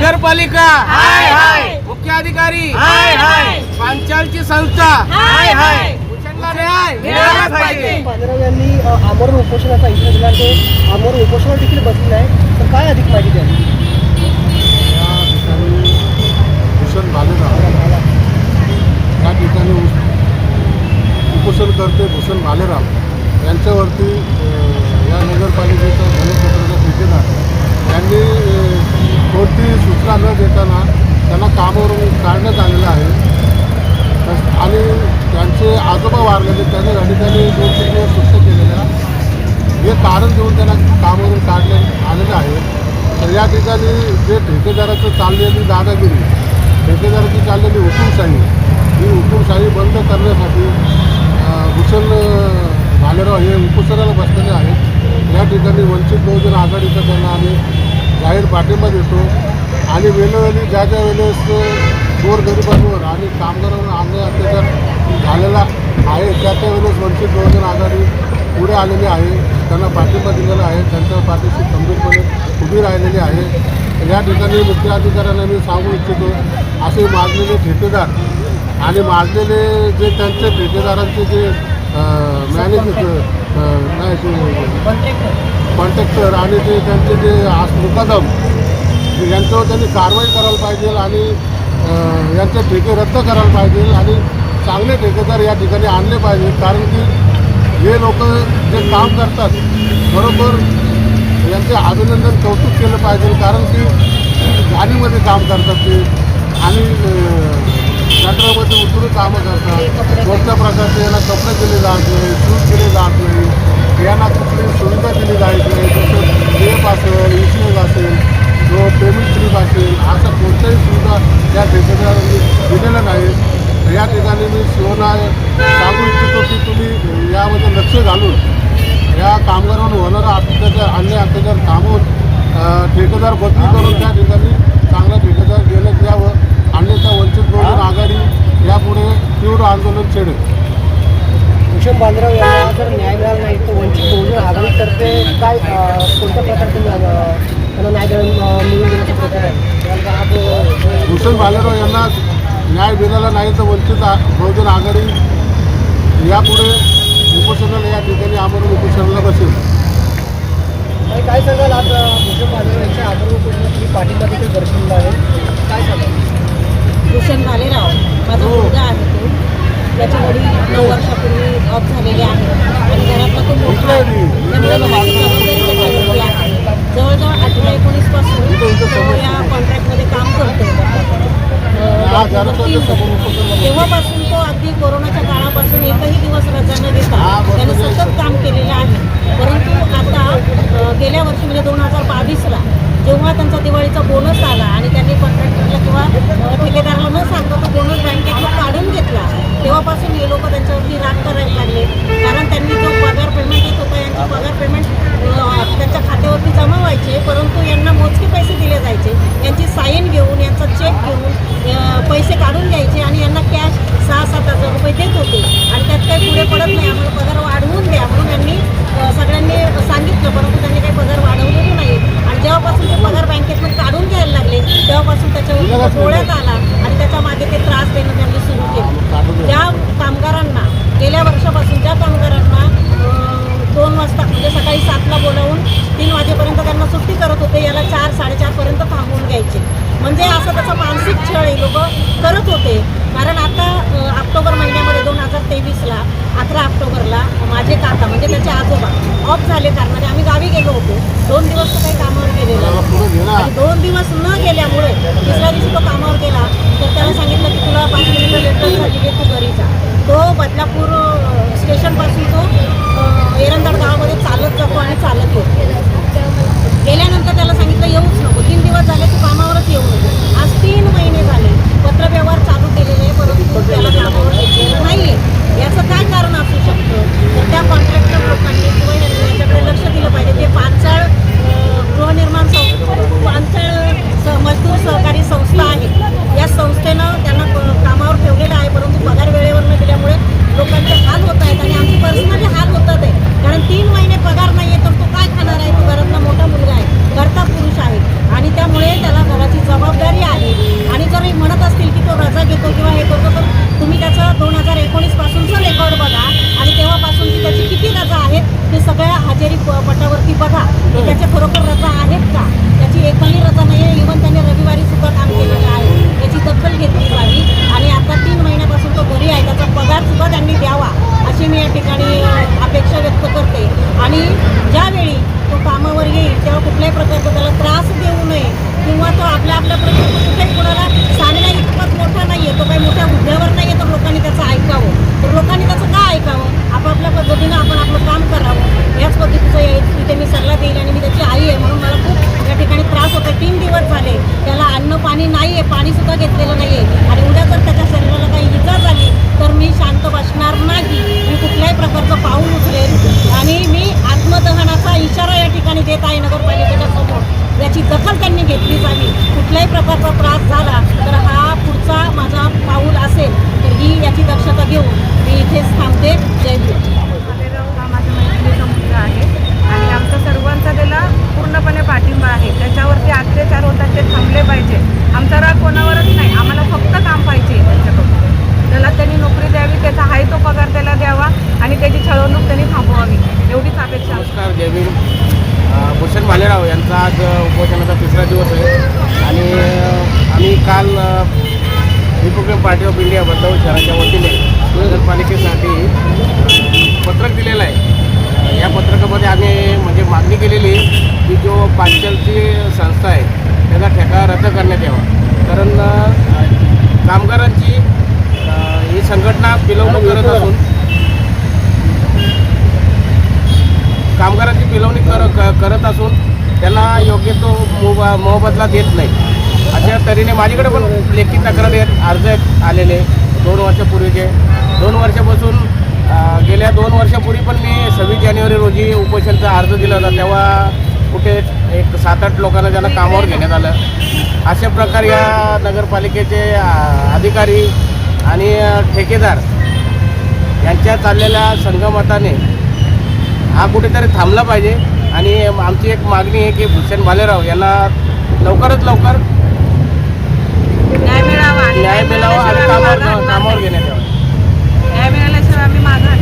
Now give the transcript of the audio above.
नगरपालिका. हाय हाय. मुख्याधिकारी. हाय हाय. पंचायतची संस्था. हाय हाय. भूषणला न्याय. मिळालाच पाहिजे. पांढरव यांनी अ, आमरण उपोषणाचा इशारा दिला ते आमरण उपोषणावर देखील बसले आहे. तर काय अधिक माहिती द्या या ठिकाणी भूषण भालेराव या ठिकाणी उप- उपोषणकर्ते भूषण भालेराव यांच्यावरती अ, या नगरपालिकेचा घनकचऱ्याचा ठेकेदार यांनी अ, कोणतीही सूचना न देताना त्यांना कामावरून काढण्यात आलेलं आहे. तस- आणि त्यांचे आजोबा वारलेले त्यांनी या ठिकाणी दोन तीन दिवस सुट्ट्या केलेल्या. हे कारण देऊन त्यांना कामावरून काढले आलेलं आहे. तर या ठिकाणी जे ठेकेदाराचं चाललेली दादागिरी ठेकेदाराची चाललेली हुकुमशाही ही हुकुमशाही बंद करण्यासाठी भूषण भालेराव हे उपोषणाला बसलेले आहेत. या ठिकाणी वंचित बहुजन आघाडीचा त्यांना आम्ही जाहीर पाठिंबा देतो आणि वेळोवेळी ज्या ज्या वेळेस गोरगरिबांवर आणि कामगारांवर अन्याय अत्याचार झालेला आहे त्या त्या वेळेस वंचित बहुजन आघाडी पुढे आलेली आहे. त्यांना पाठिंबा दिलेला आहे. त्यांच्या पाठीशी खंबीरपणे उभी राहिलेली आहे. या ठिकाणी मुख्य अधिकाऱ्यांना मी सांगू इच्छितो असे माजलेले ठेकेदार आणि माजलेले जे त्यांचे ठेकेदारांचे जे मॅनेज नाही कॉन्ट्रॅक्टर आणि ते त्यांचे जे आस मुकादम यांच्यावर त्यांनी कारवाई करायला पाहिजे आणि यांचे ठेके रद्द करायला पाहिजे आणि चांगले ठेकेदार या ठिकाणी आणले पाहिजे. कारण की हे लोक जे काम करतात बरोबर यांचे अभिनंदन कौतुक केलं पाहिजे. कारण की गाडीमध्ये काम करतात ते आणि गटरामध्ये उतरून कामं करतात. कोणत्या प्रकारचे यांना कपडे दिले जात नाही शूज दिले जात नाही. या कामगारांवर होणारा अत्याचार अन्य अत्याचार थांबवून ठेकेदार बदली करून त्या ठिकाणी चांगला ठेकेदार गेलं यावं अन्यथा वंचित बहुजन आघाडी यापुढे तीव्र आंदोलन छेडेल. भूषण बांधराव यांना जर न्याय मिळाला नाही तर वंचित बहुजन आघाडीतर्फे काय कोणत्या प्रकारचे त्यांना न्याय मिळवून देण्याचा प्रकार आहे. भूषण भालेराव यांना न्याय दिलेला नाही तर वंचित बहुजन आघाडी यापुढे उपोषणाला या ठिकाणी आमरण उपोषणाला बसेल. काय सांगाल आज भूषण बांधराव यांच्या आमरण उपोषणात तुम्ही पाठिंबा देखील दर्शवला आहे. काय सांगाल? भूषण भालेराव माझा मुलगा आहे तो. त्याचे वडील नऊ वर्षापूर्वी ऑफ झालेले आहेत आणि घरातला तो मोठा आहे? आहे. जवळजवळ अठरा एकोणीसपासून तो या कॉन्ट्रॅक्टमध्ये काम करतो हा, उपोषणाला. तेव्हापासून तो अगदी कोरोनाच्या एकही दिवस रजा न घेता त्याने सतत काम केलेलं आहे. परंतु आता गेल्या वर्षी म्हणजे दोन हजार बावीसला जेव्हा त्यांचा दिवाळीचा बोनस आला आणि त्यांनी कॉन्ट्रॅक्टरला किंवा ठेकेदाराला न सांगता तो बोनस बँकेतनं काढून घेतला तेव्हापासून हे लोक त्यांच्यावरती राग करायला लागले. कारण त्यांनी जो पगार पेमेंट येत होता यांचे पगार पेमेंट त्यांच्या खात्यावरती जमा व्हायचे परंतु यांना मोजके पैसे दिले जायचे. यांची साईन घेऊन यांचा चेक घेऊन पैसे काढून घ्यायचे आणि यांना कॅश सहा त्याच्यावर डोळ्यात आला आणि त्याच्यामागे ते त्रास देणं त्यांनी सुरू केलं. ज्या कामगारांना गेल्या वर्षापासून ज्या कामगारांना दोन वाजता म्हणजे सकाळी सातला बोलावून तीन वाजेपर्यंत त्यांना सुट्टी करत होते. याला चार साडेचारपर्यंत थांबवून घ्यायचे. म्हणजे असं त्याचा मानसिक छळ हे लोक करत होते कारण आता अ, ऑक्टोबर महिन्यामध्ये दोन हजार अकरा ऑक्टोबरला माझे काका म्हणजे त्याचे आजोबा ऑफ झाले कारणाने आम्ही गावी गेलो होतो. दोन दिवस तो काही कामावर गेलेला दोन दिवस न गेल्यामुळे तिसऱ्या दिवशी तो कामावर गेला तर त्याला सांगितलं की तुला पाच मिनिटं लेटर झाली की तू घरी जा तो बदलापूर अ, स्टेशनपासून तो अ, एरंदड गावामध्ये चालत जातो आणि चालत येतो गेल्यानंतर त्याला सांगितलं येऊच नको तीन दिवस झाले तू कामावरच येऊ नको आज तीन महिने झाले पत्रव्यवहार चालू केलेले आहे परंतु त्याला कामावर घेतलेलं नाही आहे याचं काय कारण असू शकतं तर त्या कॉन्ट्रॅक्टर लोकांनी किंवा यांनी याच्याकडे लक्ष दिलं पाहिजे ते पांचाळ अ, गृहनिर्माण संस्था पांचाळ स मजदूर सहकारी संस्था आहे या संस्थेनं त्यांना क- कामावर ठेवलेलं आहे परंतु पगार वेळेवर न दिल्यामुळे लोकांचे हाल होत आहेत आणि आमचे पर्सनली हाल होतात आहे कारण तीन महिने पगार नाही आहे तर तो काय खाणार आहे तो घरातला मोठा मुलगा आहे घरचा पुरुष आहे आणि त्यामुळे त्याला आपल्याकडे कुठेही कुणाला सांगण्या इतपत मोठा नाही आहे तो काही मोठ्या हुद्द्यावर नाही आहे तर लोकांनी त्याचं ऐकावं तर लोकांनी त्याचं का ऐकावं आपापल्या पद्धतीनं आपण आपलं काम करावं याच पद्धतीचं या- तिथे मी सल्ला देईल आणि मी त्याची आई आहे म्हणून मला खूप या ठिकाणी त्रास होतो तीन दिवस झाले. त्याला अन्न पाणी नाही आहे पाणीसुद्धा घेतलेलं नाही आहे आणि उद्या जर त्याच्या शरीराला काही इजा झाली तर मी शांत बसणार नाही. मी कुठल्याही प्रकारचं पाऊल उचलेल आणि मी आत्मदहनाचा इशारा या ठिकाणी देत आहे नगरपालिकेच्या समोर. याची दखल त्यांनी घेतली जावी. कुठल्याही प्रकारचा त्रास झाला तर हा पुढचा माझा पाऊल असेल तर ही याची दक्षता घेऊन मी इथेच थांबते. जय गुरु भालेराव हा माझ्या मैत्रिणीचा मुलगा आहे आणि आमचा सर्वांचा त्याला पूर्णपणे पाठिंबा आहे त्याच्यावरती अत्याचार होतात ते थांबले पाहिजे आमचा राग कोणावरच नाही आम्हाला फक्त काम पाहिजे त्यांच्याकडून त्याला त्यांनी नोकरी द्यावी त्याचा आहे तो पगार त्याला द्यावा आणि त्याची छळवणूक त्यांनी थांबवावी एवढीच अपेक्षा आहे. नमस्कार जय भीम अ, भूषण यांचा आज उपोषणाचा तिसरा दिवस आहे. आणि आम्ही काल रिपब्लिकन पार्टी ऑफ इंडिया बदलाव शहराच्या वतीने नगरपालिकेसाठी पत्रक दिलेलं आहे. या पत्रकामध्ये आम्ही म्हणजे मागणी केलेली आहे की जो पांचलची संस्था आहे त्याचा ठेका रद्द करण्यात यावा. कारण कामगारांची ही संघटना पिलवणूक करत असून कामगारांची पिलवणी कर क- करत असून त्यांना योग्य तो मोबा मोबदला देत नाही. अशा तऱ्हेने माझ्याकडे पण लेखी तक्रारी आहेत अर्ज आहेत आलेले दोन वर्षापूर्वीचे. दोन वर्षापासून गेल्या दोन वर्षापूर्वी पण मी सव्वीस जानेवारी रोजी उपोषणचा अर्ज दिला होता. तेव्हा कुठे एक सात आठ लोकांना त्यांना कामावर घेण्यात आलं. अशा प्रकारे या नगरपालिकेचे अधिकारी आणि ठेकेदार यांच्या चाललेल्या संगमताने हा कुठेतरी थांबला पाहिजे. आणि आमची एक मागणी आहे की भूषण भालेराव यांना लवकरात लवकर न्याय मिळावा न्याय मिळावा आणि कामावर कामावर. घेण्यात यावं न्याय मिळाल्याशिवाय आम्ही मागं हटणार